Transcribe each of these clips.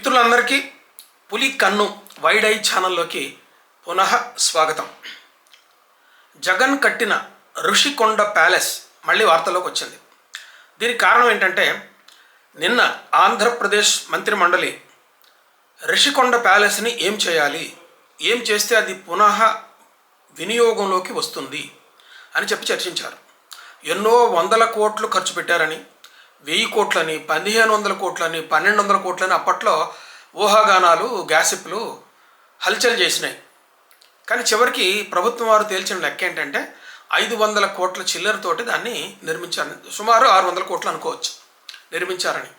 మిత్రులందరికీ పులి కన్ను వైడ్ ఐ ఛానల్లోకి పునః స్వాగతం. జగన్ కట్టిన ఋషికొండ ప్యాలెస్ మళ్ళీ వార్తల్లోకి వచ్చింది. దీనికి కారణం ఏంటంటే నిన్న ఆంధ్రప్రదేశ్ మంత్రిమండలి ఋషికొండ ప్యాలెస్ని ఏం చేయాలి? ఏం చేస్తే అది పునః వినియోగంలోకి వస్తుంది అని చెప్పి చర్చించారు. ఎన్నో వందల కోట్లు ఖర్చు పెట్టారని వెయ్యి కోట్లని పదిహేను వందల కోట్లని పన్నెండు వందల కోట్లని అప్పట్లో ఊహాగానాలు గ్యాసిప్లు హల్చల్ చేసినాయి. కానీ చివరికి ప్రభుత్వం వారు తేల్చిన లెక్క ఏంటంటే ఐదు వందల కోట్ల చిల్లరతోటి దాన్ని నిర్మించారని సుమారు ఆరు వందల కోట్లు అనుకోవచ్చు నిర్మించారని.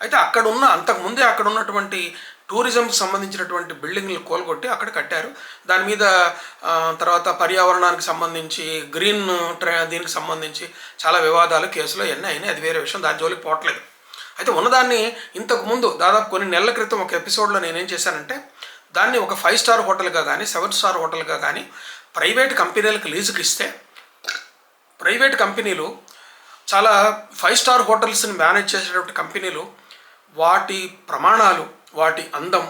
అయితే అక్కడ ఉన్న అంతకుముందే అక్కడ ఉన్నటువంటి టూరిజంకి సంబంధించినటువంటి బిల్డింగ్లు కోల్గొట్టి అక్కడ కట్టారు. దాని మీద తర్వాత పర్యావరణానికి సంబంధించి గ్రీన్ ట్రై దీనికి సంబంధించి చాలా వివాదాలు కేసులు ఇవన్నీ అయినాయి. అది వేరే విషయం. దాని జోలికి పోవట్లేదు. అయితే ఉన్నదాన్ని ఇంతకు ముందు దాదాపు కొన్ని నెలల క్రితం ఒక ఎపిసోడ్లో నేనేం చేశానంటే దాన్ని ఒక ఫైవ్ స్టార్ హోటల్గా కానీ సెవెన్ స్టార్ హోటల్గా కానీ ప్రైవేట్ కంపెనీలకు లీజుకి ఇస్తే ప్రైవేట్ కంపెనీలు చాలా ఫైవ్ స్టార్ హోటల్స్ని మేనేజ్ చేసేటువంటి కంపెనీలు వాటి ప్రమాణాలు వాటి అందం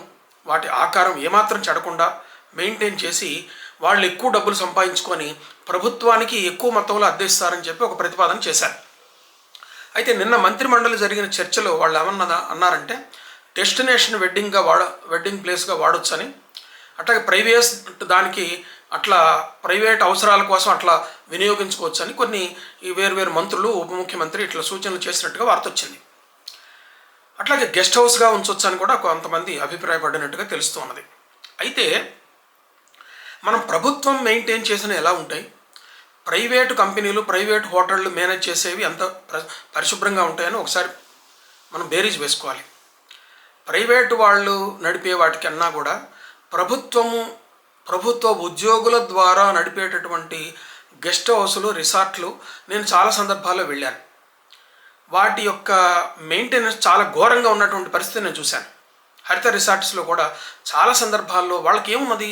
వాటి ఆకారం ఏమాత్రం చెడకుండా మెయింటైన్ చేసి వాళ్ళు ఎక్కువ డబ్బులు సంపాదించుకొని ప్రభుత్వానికి ఎక్కువ మొత్తంలో అద్దెస్తారని చెప్పి ఒక ప్రతిపాదన చేశారు. అయితే నిన్న మంత్రిమండలి జరిగిన చర్చలో వాళ్ళు ఏమన్నా అన్నారంటే డెస్టినేషన్ వెడ్డింగ్గా వాడ వెడ్డింగ్ ప్లేస్గా వాడొచ్చని. అట్లాగే ప్రైవేట్ దానికి అట్లా ప్రైవేట్ అవసరాల కోసం అట్లా వినియోగించుకోవచ్చని కొన్ని ఈ వేరు వేరు మంత్రులు ఉప ముఖ్యమంత్రి ఇట్లా సూచనలు చేసినట్టుగా వార్త వచ్చింది అట్లాగే గెస్ట్ హౌస్గా ఉంచవచ్చు అని కూడా కొంతమంది అభిప్రాయపడినట్టుగా తెలుస్తూ ఉన్నది. అయితే మనం ప్రభుత్వం మెయింటైన్ చేసిన ఎలా ఉంటాయి? ప్రైవేటు కంపెనీలు ప్రైవేట్ హోటళ్ళు మేనేజ్ చేసేవి ఎంత పరిశుభ్రంగా ఉంటాయని ఒకసారి మనం బేరీజ్ వేసుకోవాలి. ప్రైవేటు వాళ్ళు నడిపే వాటికన్నా కూడా ప్రభుత్వము ప్రభుత్వ ఉద్యోగుల ద్వారా నడిపేటటువంటి గెస్ట్ హౌస్లు రిసార్ట్లు నేను చాలా సందర్భాల్లో వెళ్ళాను. వాటి యొక్క మెయింటెనెన్స్ చాలా ఘోరంగా ఉన్నటువంటి పరిస్థితి నేను చూశాను. హరిత రిసార్ట్స్లో కూడా చాలా సందర్భాల్లో వాళ్ళకి ఏమున్నది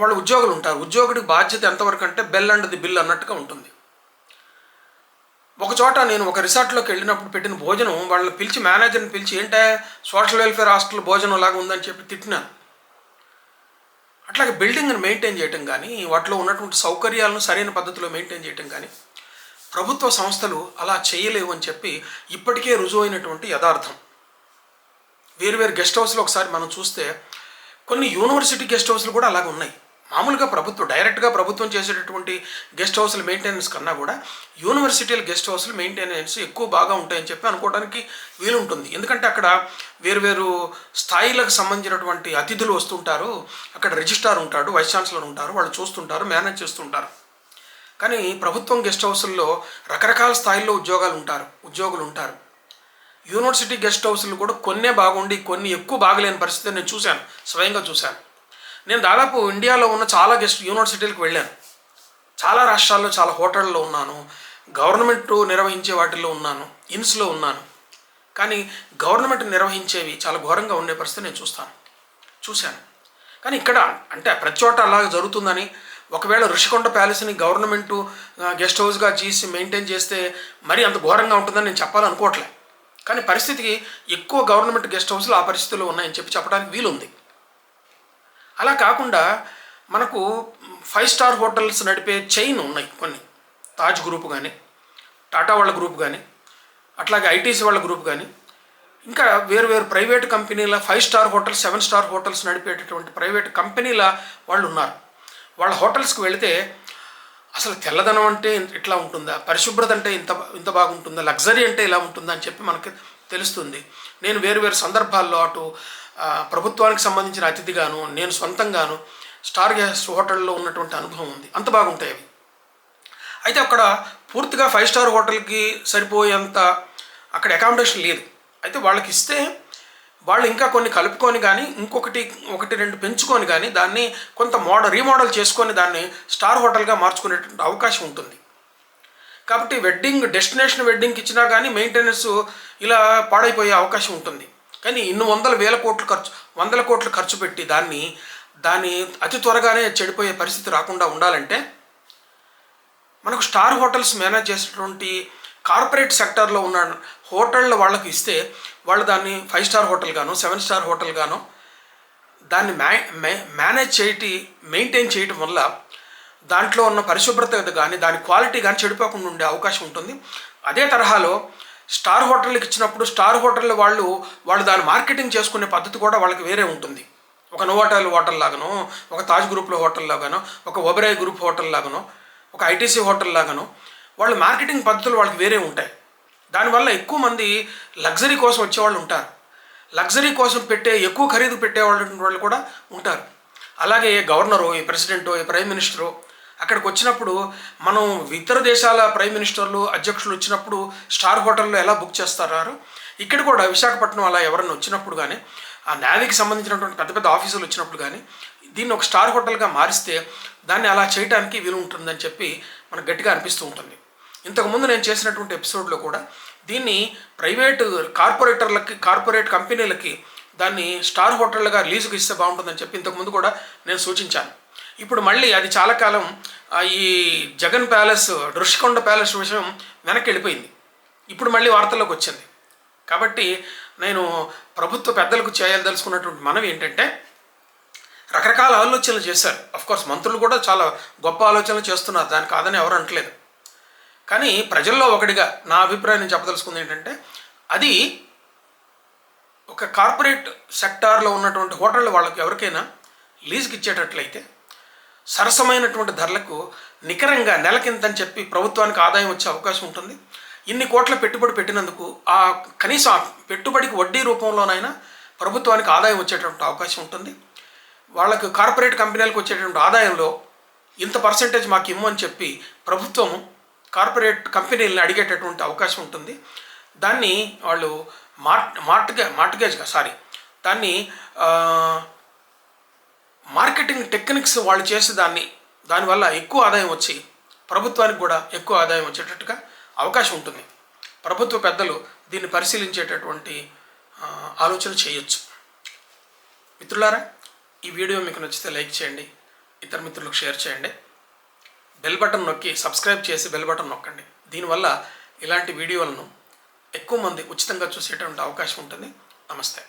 వాళ్ళు ఉద్యోగులు ఉంటారు ఉద్యోగుడి బాధ్యత ఎంతవరకు అంటే బెల్ అండ్ ది బిల్ అన్నట్టుగా ఉంటుంది. ఒక చోట నేను ఒక రిసార్ట్లోకి వెళ్ళినప్పుడు పెట్టిన భోజనం వాళ్ళని పిలిచి మేనేజర్ని పిలిచి ఏంటే సోషల్ వెల్ఫేర్ హాస్టల్ భోజనం లాగా ఉందని చెప్పి తిట్టినాను అట్లాగే బిల్డింగ్ని మెయింటైన్ చేయటం కానీ వాటిలో ఉన్నటువంటి సౌకర్యాలను సరైన పద్ధతిలో మెయింటైన్ చేయటం కానీ ప్రభుత్వ సంస్థలు అలా చేయలేవు అని చెప్పి ఇప్పటికే రుజువైనటువంటి యథార్థం. వేరు వేరు గెస్ట్ హౌస్లో ఒకసారి మనం చూస్తే కొన్ని యూనివర్సిటీ గెస్ట్ హౌస్లు కూడా అలాగే ఉన్నాయి. మామూలుగా ప్రభుత్వం డైరెక్ట్గా ప్రభుత్వం చేసేటటువంటి గెస్ట్ హౌస్ల మెయింటెనెన్స్ కన్నా కూడా యూనివర్సిటీల గెస్ట్ హౌస్ల మెయింటెనెన్స్ ఎక్కువ బాగా ఉంటాయని చెప్పి అనుకోవడానికి వీలుంటుంది. ఎందుకంటే అక్కడ వేరు వేరు స్థాయిలకు సంబంధించినటువంటి అతిథులు వస్తుంటారు. అక్కడ రిజిస్ట్రార్ ఉంటాడు వైస్ ఛాన్సలర్ ఉంటారు వాళ్ళు చూస్తుంటారు మేనేజ్ చేస్తుంటారు. కానీ ప్రభుత్వం గెస్ట్ హౌస్ల్లో రకరకాల స్థాయిల్లో ఉద్యోగాలు ఉంటారు ఉద్యోగులు ఉంటారు. యూనివర్సిటీ గెస్ట్ హౌస్లు కూడా కొన్నే బాగుండి కొన్ని ఎక్కువ బాగలేని పరిస్థితి నేను చూశాను స్వయంగా చూశాను. నేను దాదాపు ఇండియాలో ఉన్న చాలా గెస్ట్ యూనివర్సిటీలకు వెళ్ళాను. చాలా రాష్ట్రాల్లో చాలా హోటళ్ళలో ఉన్నాను గవర్నమెంట్ నిర్వహించే వాటిల్లో ఉన్నాను ఇన్స్లో ఉన్నాను. కానీ గవర్నమెంట్ నిర్వహించేవి చాలా ఘోరంగా ఉండే పరిస్థితి నేను చూస్తాను చూశాను. కానీ ఇక్కడ అంటే ప్రతి చోట అలాగ జరుగుతుందని ఒకవేళ ఋషికొండ ప్యాలెస్ని గవర్నమెంట్ గెస్ట్ హౌస్గా చేసి మెయింటైన్ చేస్తే మరీ అంత ఘోరంగా ఉంటుందని నేను చెప్పాలనుకోవట్లే. కానీ పరిస్థితికి ఎక్కువ గవర్నమెంట్ గెస్ట్ హౌస్లు ఆ పరిస్థితుల్లో ఉన్నాయని చెప్పి చెప్పడానికి వీలుంది. అలా కాకుండా మనకు ఫైవ్ స్టార్ హోటల్స్ నడిపే చైన్ ఉన్నాయి కొన్ని. తాజ్ గ్రూప్ కానీ టాటా వాళ్ళ గ్రూప్ కానీ అట్లాగే ఐటీసీ వాళ్ళ గ్రూప్ కానీ ఇంకా వేరు వేరు ప్రైవేట్ కంపెనీల five star hotels seven star hotels నడిపేటటువంటి private కంపెనీల వాళ్ళు ఉన్నారు. వాళ్ళ హోటల్స్కి వెళితే అసలు తెల్లదనం అంటే ఇట్లా ఉంటుందా? పరిశుభ్రత అంటే ఇంత ఇంత బాగుంటుందా? లగ్జరీ అంటే ఇలా ఉంటుందా అని చెప్పి మనకి తెలుస్తుంది. నేను వేరు వేరు సందర్భాల్లో అటు ప్రభుత్వానికి సంబంధించిన అతిథిగాను నేను సొంతంగాను స్టార్ గెస్ట్ హోటల్లో ఉన్నటువంటి అనుభవం ఉంది. అంత బాగుంటాయి అవి. అయితే అక్కడ పూర్తిగా ఫైవ్ స్టార్ హోటల్కి సరిపోయేంత అక్కడ అకామిడేషన్ లేదు. అయితే వాళ్ళకి ఇస్తే వాళ్ళు ఇంకా కొన్ని కలుపుకొని కానీ ఇంకొకటి ఒకటి రెండు పెంచుకొని కానీ దాన్ని కొంత మోడల్ రీమోడల్ చేసుకొని దాన్ని స్టార్ హోటల్గా మార్చుకునేటువంటి అవకాశం ఉంటుంది. కాబట్టి వెడ్డింగ్ డెస్టినేషన్ వెడ్డింగ్కి ఇచ్చినా కానీ మెయింటెనెన్స్ ఇలా పాడైపోయే అవకాశం ఉంటుంది. కానీ ఇన్ని వందల వేల కోట్లు ఖర్చు వందల కోట్లు ఖర్చు పెట్టి దాన్ని దాన్ని అతి త్వరగానే చెడిపోయే పరిస్థితి రాకుండా ఉండాలంటే మనకు స్టార్ హోటల్స్ మేనేజ్ చేసేటువంటి కార్పొరేట్ సెక్టార్లో ఉన్న హోటళ్ళ వాళ్ళకి ఇస్తే వాళ్ళు దాన్ని ఫైవ్ స్టార్ హోటల్ గాను సెవెన్ స్టార్ హోటల్ గాను దాన్ని మ్యా మేనేజ్ చేయటి మెయింటైన్ చేయటం వల్ల దాంట్లో ఉన్న పరిశుభ్రత కానీ దాని క్వాలిటీ కానీ చెడిపోకుండా ఉండే అవకాశం ఉంటుంది. అదే తరహాలో స్టార్ హోటల్కి ఇచ్చినప్పుడు స్టార్ హోటల్ వాళ్ళు వాళ్ళు దాన్ని మార్కెటింగ్ చేసుకునే పద్ధతి కూడా వాళ్ళకి వేరే ఉంటుంది. ఒక నోవాటల్ హోటల్ లాగానో ఒక తాజ్ గ్రూప్లో హోటల్ లాగానో ఒక ఒబరాయ్ గ్రూప్ హోటల్ లాగానో ఒక ఐటీసీ హోటల్ లాగానో వాళ్ళు మార్కెటింగ్ పద్ధతులు వాళ్ళకి వేరే ఉంటాయి. దానివల్ల ఎక్కువ మంది లగ్జరీ కోసం వచ్చేవాళ్ళు ఉంటారు. లగ్జరీ కోసం పెట్టే ఎక్కువ ఖరీదు పెట్టేవాళ్ళు వాళ్ళు కూడా ఉంటారు. అలాగే గవర్నరు ఈ ప్రెసిడెంటో ఈ ప్రైమ్ మినిస్టరో అక్కడికి వచ్చినప్పుడు మనం ఇతర దేశాల ప్రైమ్ మినిస్టర్లు అధ్యక్షులు వచ్చినప్పుడు స్టార్ హోటల్లో ఎలా బుక్ చేస్తారు? ఇక్కడ కూడా విశాఖపట్నం అలా ఎవరన్నా వచ్చినప్పుడు కానీ ఆ నేవీకి సంబంధించినటువంటి పెద్ద పెద్ద ఆఫీసులు వచ్చినప్పుడు కానీ దీన్ని ఒక స్టార్ హోటల్గా మారిస్తే దాన్ని అలా చేయడానికి వీలు ఉంటుందని చెప్పి మనకు గట్టిగా అనిపిస్తూ ఉంటుంది. ఇంతకుముందు నేను చేసినటువంటి ఎపిసోడ్లో కూడా దీన్ని ప్రైవేటు కార్పొరేటర్లకి కార్పొరేట్ కంపెనీలకి దాన్ని స్టార్ హోటళ్ళగా లీజుకి ఇస్తే బాగుంటుందని చెప్పి ఇంతకుముందు కూడా నేను సూచించాను. ఇప్పుడు మళ్ళీ అది చాలా కాలం ఈ జగన్ ప్యాలెస్ ఋషికొండ ప్యాలెస్ విషయం వెనక్కి వెళ్ళిపోయింది ఇప్పుడు మళ్ళీ వార్తల్లోకి వచ్చింది. కాబట్టి నేను ప్రభుత్వ పెద్దలకు చేయదలుచుకున్నటువంటి మనం ఏంటంటే రకరకాల ఆలోచనలు చేశారు. కోర్స్ మంత్రులు కూడా చాలా గొప్ప ఆలోచనలు చేస్తున్నారు. దానికి కాదని ఎవరు అంటలేదు కానీ ప్రజల్లో ఒకటిగా నా అభిప్రాయం నేను చెప్పదలుచుకుంది ఏంటంటే అది ఒక కార్పొరేట్ సెక్టార్లో ఉన్నటువంటి హోటళ్ళు వాళ్ళకి ఎవరికైనా లీజుకి ఇచ్చేటట్లయితే సరసమైనటువంటి ధరలకు నికరంగా నెలకింతని చెప్పి ప్రభుత్వానికి ఆదాయం వచ్చే అవకాశం ఉంటుంది. ఇన్ని కోట్ల పెట్టుబడి పెట్టినందుకు ఆ కనీసం ఆ పెట్టుబడికి వడ్డీ రూపంలోనైనా ప్రభుత్వానికి ఆదాయం వచ్చేటటువంటి అవకాశం ఉంటుంది. వాళ్ళకు కార్పొరేట్ కంపెనీలకు వచ్చేటువంటి ఆదాయంలో ఇంత పర్సంటేజ్ మాకు ఇమ్ము అని చెప్పి ప్రభుత్వం కార్పొరేట్ కంపెనీలను అడిగేటటువంటి అవకాశం ఉంటుంది. దాన్ని వాళ్ళు మార్ట్ మార్ట్గే మార్ట్గేజ్గా సారీ దాన్ని మార్కెటింగ్ టెక్నిక్స్ వాళ్ళు చేసి దాన్ని దానివల్ల ఎక్కువ ఆదాయం వచ్చి ప్రభుత్వానికి కూడా ఎక్కువ ఆదాయం వచ్చేటట్టుగా అవకాశం ఉంటుంది. ప్రభుత్వ పెద్దలు దీన్ని పరిశీలించేటటువంటి ఆలోచన చేయొచ్చు. మిత్రులారా ఈ వీడియో మీకు నచ్చితే లైక్ చేయండి ఇతర మిత్రులకు షేర్ చేయండి. బెల్ బటన్ నొక్కి సబ్స్క్రైబ్ చేసి బెల్ బటన్ నొక్కండి. దీనివల్ల ఇలాంటి వీడియోలను ఎక్కువ మంది ఉచితంగా చూసేటువంటి అవకాశం ఉంటుంది. నమస్తే.